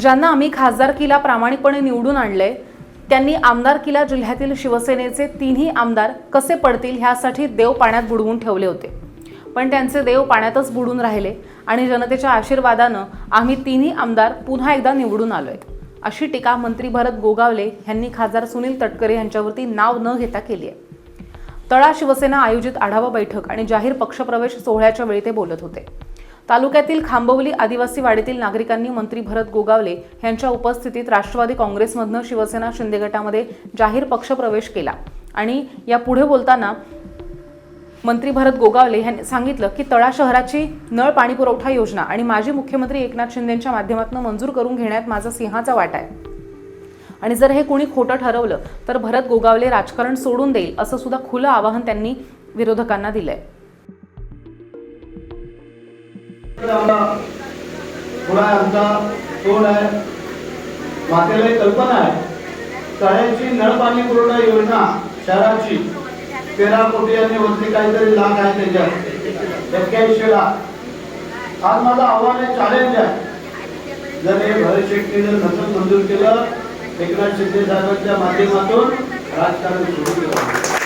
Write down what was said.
ज्यांना आम्ही खासदारकीला प्रामाणिकपणे निवडून आणलंय त्यांनी आमदारकीला जिल्ह्यातील शिवसेनेचे तिन्ही आमदार कसे पडतील ह्यासाठी देव पाण्यात बुडवून ठेवले होते. पण त्यांचे देव पाण्यातच बुडून राहिले आणि जनतेच्या आशीर्वादानं आम्ही तिन्ही आमदार पुन्हा एकदा निवडून आलोय. अशी टीका मंत्री भरत गोगावले यांनी खासदार सुनील तटकरे यांच्यावरती नाव न घेता केली आहे. तळा शिवसेना आयोजित आढावा बैठक आणि जाहीर पक्षप्रवेश सोहळ्याच्या वेळी ते बोलत होते. तालुक्यातील खांबवली आदिवासी वाडीतील नागरिकांनी मंत्री भरत गोगावले यांच्या उपस्थितीत राष्ट्रवादी काँग्रेसमधनं शिवसेना शिंदे गटामध्ये जाहीर पक्षप्रवेश केला. आणि या पुढे बोलताना मंत्री भरत गोगावले यांनी सांगितलं की तळा शहराची नळ पाणी पुरवठा योजना आणि माजी मुख्यमंत्री एकनाथ शिंदेच्या माध्यमातून मंजूर करून घेण्यात माझा सिंहाचा वाटा आहे. आणि जर हे कुणी खोटं ठरवलं तर भरत गोगावले राजकारण सोडून देईल असं सुद्धा खुलं आवाहन त्यांनी विरोधकांना दिलंय. आमचा आहे मातेला एक कल्पना आहे. तळ्याची नळपाणी पुरवठा योजना शहराची. तेरा कोटी आणि वरती काहीतरी लाख आहे त्याच्यात. एक्क्याऐंशी लाख. आज माझं आव्हान आहे चॅलेंज आहे. जर हे भरत शेट्टी जर मंजूर केलं एकनाथ शिंदे साहेबांच्या माध्यमातून राजकारण सुरू केलं.